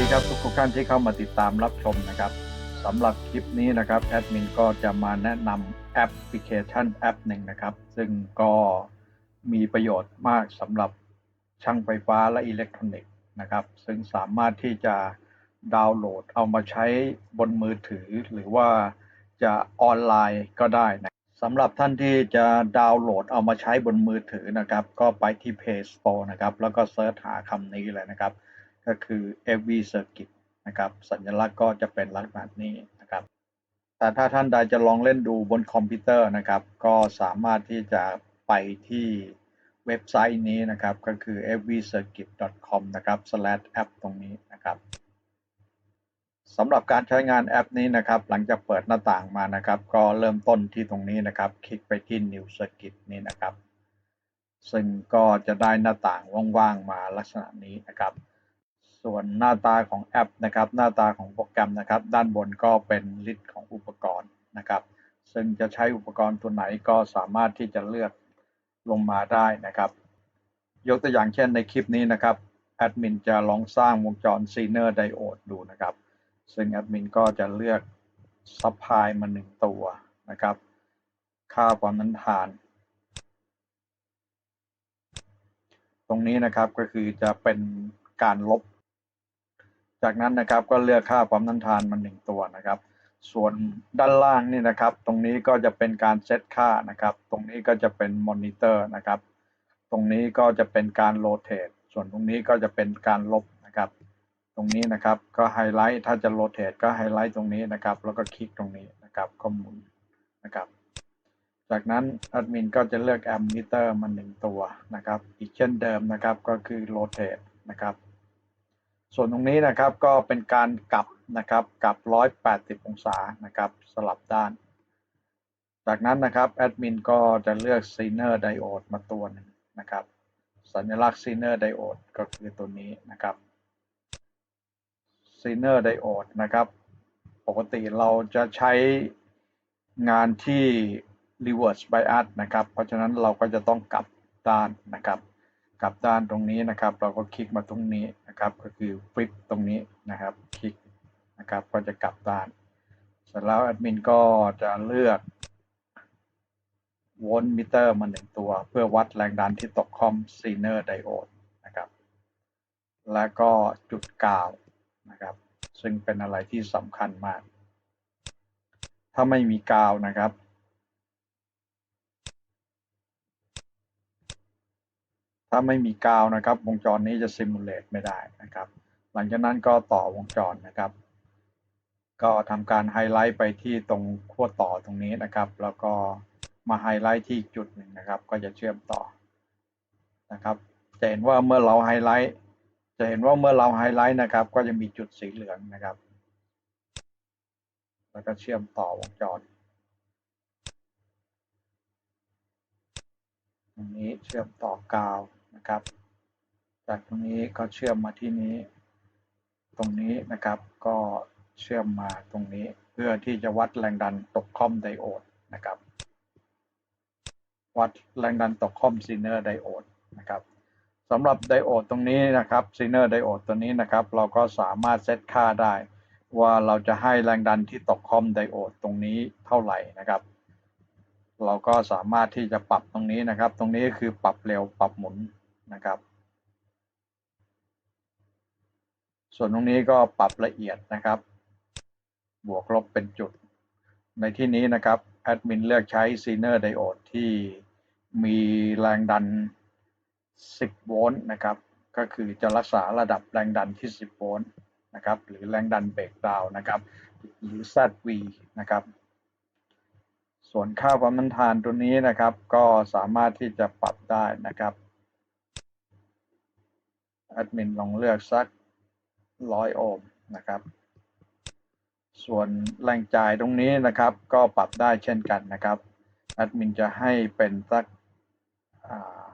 ดีครับทุกท่านที่เข้ามาติดตามรับชมนะครับสำหรับคลิปนี้นะครับแอดมินก็จะมาแนะนำแอปพลิเคชันแอปหนึ่งนะครับ ซึ่งก็มีประโยชน์มากสำหรับช่างไฟฟ้าและอิเล็กทรอนิกส์นะครับ ซึ่งสามารถที่จะดาวน์โหลดเอามาใช้บนมือถือ หรือว่าจะออนไลน์ก็ได้นะสำหรับท่านที่จะดาวน์โหลดเอามาใช้บนมือถือนะครับ ก็ไปที่ Play Store นะครับ แล้วก็เซิร์ชหาคำนี้เลยนะครับ ก็คือ AV Circuit นะครับ สัญลักษณ์ก็จะเป็นลักษณะนี้นะครับ แต่ถ้าท่านใดจะลองเล่นดูบนคอมพิวเตอร์นะครับ ก็สามารถที่จะไปที่เว็บไซต์นี้นะครับ ก็คือ avcircuit.com นะครับ slash app ตรงนี้นะครับสำหรับการใช้งานแอปนี้นะครับ หลังจากเปิดหน้าต่างมานะครับ ก็เริ่มต้นที่ตรงนี้นะครับ คลิกไปที่ New Circuit นี้นะครับ ซึ่งก็จะได้หน้าต่างว่างๆมาลักษณะนี้นะครับ ส่วนหน้าตาของแอปนะครับหน้าตาของโปรแกรมนะครับ ด้านบนก็เป็นลิสต์ของอุปกรณ์นะครับ ซึ่งจะใช้อุปกรณ์ตัวไหนก็สามารถที่จะเลือกลงมาได้นะครับ ยกตัวอย่างเช่นในคลิปนี้นะครับแอดมินจะลองสร้างวงจรซีเนอร์ไดโอดดูนะครับ ซึ่งแอดมินก็จะเลือกซับพลายมาหนึ่งตัวนะครับ ค่าความนั้นทาน ตรงนี้นะครับก็คือจะเป็นการลบ จากนั้นนะครับก็เลือกค่าความต้านทานมาหนึ่งตัวนะครับ ส่วนด้านล่างนี่นะครับ ตรงนี้ก็จะเป็นการเซตค่านะครับ ตรงนี้ก็จะเป็นมอนิเตอร์นะครับ ตรงนี้ก็จะเป็นการโรเตทส่วนตรงนี้ก็จะเป็นการลบนะครับ ตรงนี้นะครับก็ไฮไลท์ถ้าจะโรเตทก็ไฮไลท์ตรงนี้นะครับ แล้วก็คลิกตรงนี้นะครับก็หมุนนะครับจากนั้นแอดมินก็จะเลือกแอมมิเตอร์มาหนึ่งตัวนะครับ อีกเช่นเดิมนะครับก็คือโรเตทนะครับ ส่วนตรงนี้นะครับก็เป็นการกลับนะครับกลับ 180 องศานะครับสลับด้าน จากนั้นนะครับแอดมินก็จะเลือกซีเนอร์ไดโอดมาตัวนึงนะครับ สัญลักษณ์ซีเนอร์ไดโอดก็คือตัวนี้นะครับซีเนอร์ไดโอดนะครับ ปกติเราจะใช้งานที่ reverse bias นะครับ เพราะฉะนั้นเราก็จะต้องกลับด้านนะครับ กลับด้านตรงนี้นะครับ เราก็คลิกมาตรงนี้นะครับ ก็คือฟลิปตรงนี้นะครับ คลิกนะครับ ก็จะกลับด้าน เสร็จแล้วแอดมินก็จะเลือกโวลต์มิเตอร์มาหนึ่งตัว เพื่อวัดแรงดันที่ตกคอมซีเนอร์ไดโอดนะครับ แล้วก็จุดกาวนะครับ ซึ่งเป็นอะไรที่สำคัญมาก ถ้าไม่มีกาวนะครับ ถ้าไม่มีกาวนะครับ วงจรนี้จะซิมูเลตไม่ได้นะครับ หลังจากนั้นก็ต่อวงจรนะครับ ก็ทำการไฮไลท์ไปที่ตรงขั้วต่อตรงนี้นะครับ แล้วก็มาไฮไลท์ที่จุดหนึ่งนะครับ ก็จะเชื่อมต่อนะครับจะเห็นว่าเมื่อเราไฮไลท์จะเห็นว่าเมื่อเราไฮไลท์นะครับ ก็จะมีจุดสีเหลืองนะครับ แล้วก็เชื่อมต่อวงจรตรงนี้เชื่อมต่อกาว นะครับ จากตรงนี้ก็เชื่อมมาที่นี้ ตรงนี้นะครับก็เชื่อมมาตรงนี้ เพื่อที่จะวัดแรงดันตกคอมไดโอดนะครับ วัดแรงดันตกคอมซีเนอร์ไดโอดนะครับสำหรับไดโอดตรงนี้นะครับซีเนอร์ไดโอดตัวนี้นะครับ เราก็สามารถเซตค่าได้ ว่าเราจะให้แรงดันที่ตกคอมไดโอดตรงนี้เท่าไหร่นะครับ เราก็สามารถที่จะปรับตรงนี้นะครับ ตรงนี้คือปรับเร็วปรับหมุน นะครับ ส่วนตรงนี้ก็ปรับละเอียดนะครับ บวกลบเป็นจุด ในที่นี้นะครับแอดมินเลือกใช้ซีเนอร์ไดโอดที่มีแรงดัน 10 โวลต์นะครับ ก็คือจะรักษาระดับแรงดันที่ 10 โวลต์นะครับ หรือแรงดันเบรกดาวนะครับ หรือ ZV นะครับ ส่วนค่าความต้านทานตัวนี้นะครับ ก็สามารถที่จะปรับได้นะครับ แอดมินลองเลือกสัก100โอห์มนะครับ ส่วนแรงจ่ายตรงนี้นะครับ ก็ปรับได้เช่นกันนะครับแอดมินจะให้เป็นสักอ่า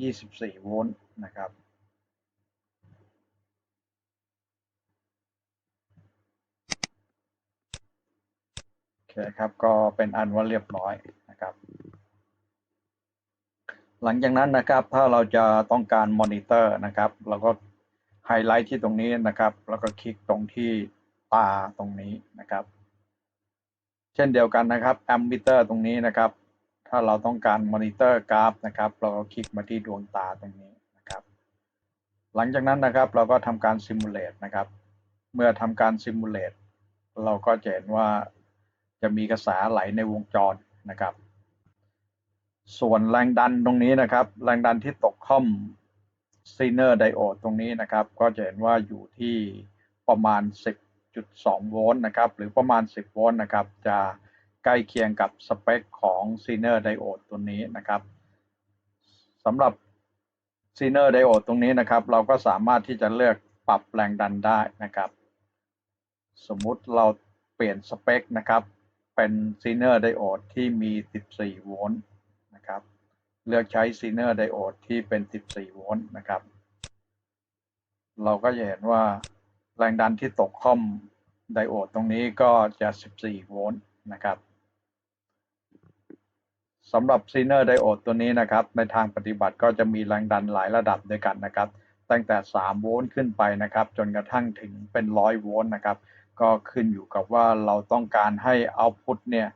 24 โวลต์นะครับ โอเคครับ ก็เป็นอันว่าเรียบร้อยนะครับ หลังจากนั้นนะครับ ถ้าเราจะต้องการมอนิเตอร์นะครับ เราก็ไฮไลท์ที่ตรงนี้นะครับ แล้วก็คลิกตรงที่ตาตรงนี้นะครับ เช่นเดียวกันนะครับแอมมิเตอร์ตรงนี้นะครับ ถ้าเราต้องการมอนิเตอร์กราฟนะครับ เราก็คลิกมาที่ดวงตาตรงนี้นะครับ หลังจากนั้นนะครับ เราก็ทำการซิมูเลตนะครับ เมื่อทำการซิมูเลตเราก็จะเห็นว่าจะมีกระแสไหลในวงจรนะครับ ส่วนแรงดันตรงนี้นะครับ แรงดันที่ตกค่อมซีเนอร์ไดโอดตรงนี้นะครับ ก็จะเห็นว่าอยู่ที่ประมาณ 10.2 โวลต์นะครับ หรือประมาณ 10 โวลต์นะครับ จะใกล้เคียงกับสเปคของซีเนอร์ไดโอดตัวนี้นะครับสำหรับซีเนอร์ไดโอดตรงนี้นะครับ เราก็สามารถที่จะเลือกปรับแรงดันได้นะครับ สมมุติเราเปลี่ยนสเปคนะครับ เป็นซีเนอร์ไดโอดที่มี 14 โวลต์ เลือกใช้ซีเนอร์ไดโอดที่เป็น 14 โวลต์นะครับ เราก็จะเห็นว่าแรงดันที่ตกค่อมไดโอดตรงนี้ก็จะ 14 โวลต์นะครับสำหรับซีเนอร์ไดโอดตัวนี้นะครับ ในทางปฏิบัติก็จะมีแรงดันหลายระดับด้วยกันนะครับ ตั้งแต่ 3 โวลต์ขึ้นไปนะครับ จนกระทั่งถึงเป็น 100 โวลต์นะครับ ก็ขึ้นอยู่กับว่าเราต้องการให้เอาต์พุตเนี่ย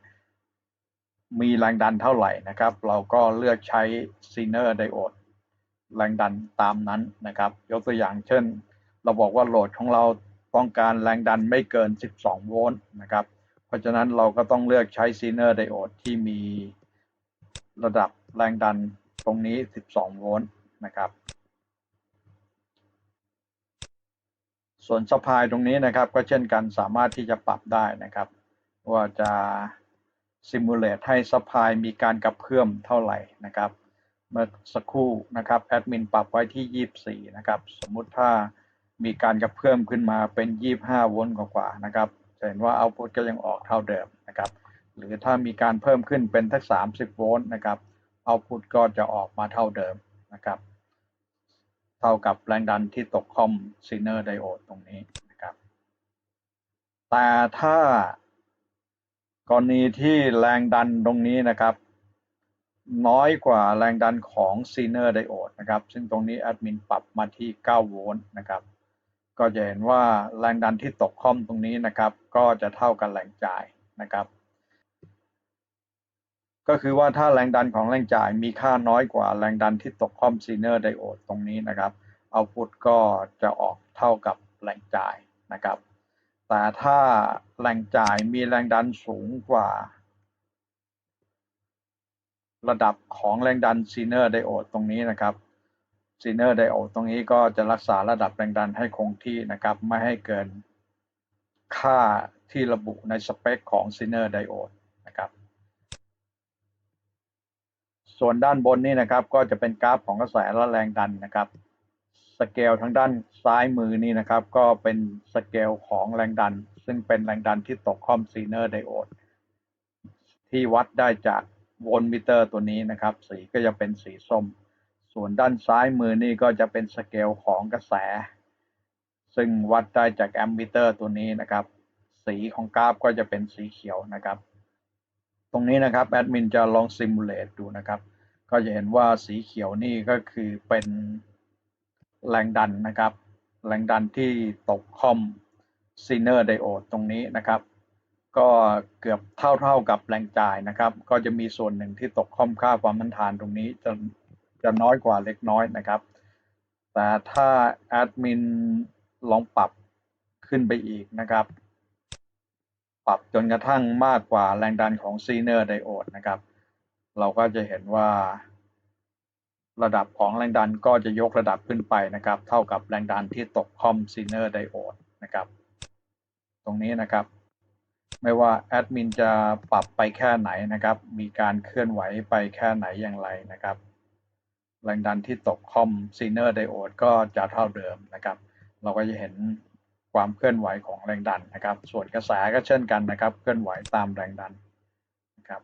มีแรงดันเท่าไหร่นะครับ เราก็เลือกใช้ซีเนอร์ไดโอดแรงดันตามนั้นนะครับ ยกตัวอย่างเช่น เราบอกว่าโหลดของเราต้องการแรงดันไม่เกิน 12 โวลต์นะครับ เพราะฉะนั้นเราก็ต้องเลือกใช้ซีเนอร์ไดโอดที่มีระดับแรงดันตรงนี้ 12 โวลต์นะครับ ส่วนสปายตรงนี้นะครับ ก็เช่นกันสามารถที่จะปรับได้นะครับ ว่าจะ ซิมูเลตให้สปายมีการกระเพื่อมเท่าไหร่นะครับ เมื่อสักครู่นะครับแอดมินปรับไว้ที่ 24 นะครับ สมมุติถ้ามีการกระเพื่อมขึ้นมาเป็น 25 โวลต์กว่าๆนะครับจะเห็นว่าเอาพุตก็ยังออกเท่าเดิมนะครับ หรือถ้ามีการเพิ่มขึ้นเป็นทัก30 โวลต์นะครับเอาพุตก็จะออกมาเท่าเดิมนะครับ เท่ากับแรงดันที่ตกคอมซีเนอร์ไดโอดตรงนี้นะครับ แต่ถ้า กรณีที่แรงดันตรงนี้นะครับ น้อยกว่าแรงดันของซีเนอร์ไดโอดนะครับ ซึ่งตรงนี้แอดมินปรับมาที่ 9 โวลต์นะครับ ก็จะเห็นว่าแรงดันที่ตกคอมตรงนี้นะครับ ก็จะเท่ากับแรงจ่ายนะครับ ก็คือว่าถ้าแรงดันของแรงจ่ายมีค่าน้อยกว่าแรงดันที่ตกคอมซีเนอร์ไดโอดตรงนี้นะครับเอาพุตก็จะออกเท่ากับแรงจ่ายนะครับ แต่ถ้าแรงจ่ายมีแรงดันสูงกว่า ระดับของแรงดันซีเนอร์ไดโอดตรงนี้นะครับซีเนอร์ไดโอดตรงนี้ก็จะรักษาระดับแรงดันให้คงที่นะครับ ไม่ให้เกินค่าที่ระบุในสเปคของซีเนอร์ไดโอดนะครับ ส่วนด้านบนนี่นะครับก็จะเป็นกราฟของกระแสและแรงดันนะครับ สเกลทางด้านซ้ายมือนี่นะครับ ก็เป็นสเกลของแรงดัน ซึ่งเป็นแรงดันที่ตกคอมซีเนอร์ไดโอดที่วัดได้จากโวลต์มิเตอร์ตัวนี้นะครับ สีก็จะเป็นสีส้ม ส่วนด้านซ้ายมือนี่ก็จะเป็นสเกลของกระแส ซึ่งวัดได้จากแอมมิเตอร์ตัวนี้นะครับ สีของกราฟก็จะเป็นสีเขียวนะครับ ตรงนี้นะครับแอดมินจะลองซิมูเลตดูนะครับ ก็จะเห็นว่าสีเขียวนี่ก็คือเป็น แรงดันนะครับ แรงดันที่ตกคอมซีเนอร์ไดโอดตรงนี้นะครับ ก็เกือบเท่าเท่ากับแรงจ่ายนะครับ ก็จะมีส่วนหนึ่งที่ตกคอมค่าความต้านทานตรงนี้จะจะน้อยกว่าเล็กน้อยนะครับ แต่ถ้าแอดมินลองปรับขึ้นไปอีกนะครับ ปรับจนกระทั่งมากกว่าแรงดันของซีเนอร์ไดโอดนะครับ เราก็จะเห็นว่า ระดับของแรงดันก็จะยกระดับขึ้นไปนะครับ เท่ากับแรงดันที่ตกคอมซีเนอร์ไดโอดนะครับ ตรงนี้นะครับ ไม่ว่าแอดมินจะปรับไปแค่ไหนนะครับ มีการเคลื่อนไหวไปแค่ไหนอย่างไรนะครับ แรงดันที่ตกคอมซีเนอร์ไดโอดก็จะเท่าเดิมนะครับ เราก็จะเห็นความเคลื่อนไหวของแรงดันนะครับ ส่วนกระแสก็เช่นกันนะครับ เคลื่อนไหวตามแรงดันนะครับ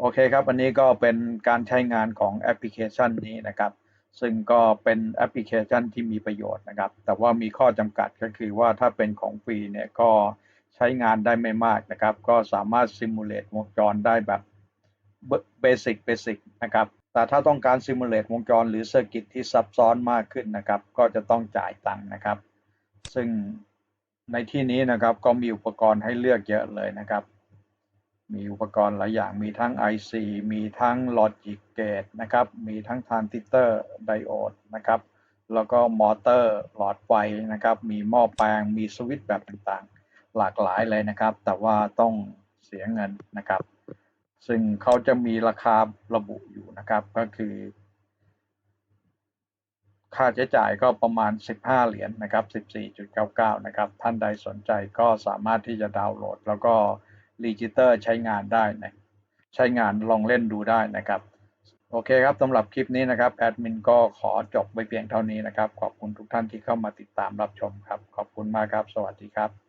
โอเคครับอันนี้ก็เป็นการใช้งานของแอปพลิเคชันนี้นะครับ ซึ่งก็เป็นแอปพลิเคชันที่มีประโยชน์นะครับ แต่ว่ามีข้อจำกัดก็คือว่าถ้าเป็นของฟรีเนี่ยก็ใช้งานได้ไม่มากนะครับ ก็สามารถซิมูเลตวงจรได้แบบเบสิกเบสิกนะครับ แต่ถ้าต้องการซิมูเลตวงจรหรือเซอร์กิตที่ซับซ้อนมากขึ้นนะครับ ก็จะต้องจ่ายตังค์นะครับ ซึ่งในที่นี้นะครับก็มีอุปกรณ์ให้เลือกเยอะเลยนะครับ มีอุปกรณ์หลายอย่างมีทั้ง IC มีทั้ง Logic Gate นะครับ มีทั้ง Transistor Diode นะครับ แล้วก็มอเตอร์หลอดไฟนะครับ มีหม้อแปลง มีสวิตช์แบบต่างๆ หลากหลายเลยนะครับ แต่ว่าต้องเสียเงินนะครับ ซึ่งเขาจะมีราคาระบุอยู่นะครับ ก็คือ ค่าใช้จ่ายก็ประมาณ 15 เหรียญนนะครับ 14.99 นะครับ ท่านใดสนใจก็สามารถที่จะดาวน์โหลด แล้วก็ รีจิเตอร์ใช้งานได้นะใช้งานลองเล่นดูได้นะครับ โอเคครับสำหรับคลิปนี้นะครับแอดมินก็ขอจบไปเพียงเท่านี้นะครับ ขอบคุณทุกท่านที่เข้ามาติดตามรับชมครับ ขอบคุณมากครับ สวัสดีครับ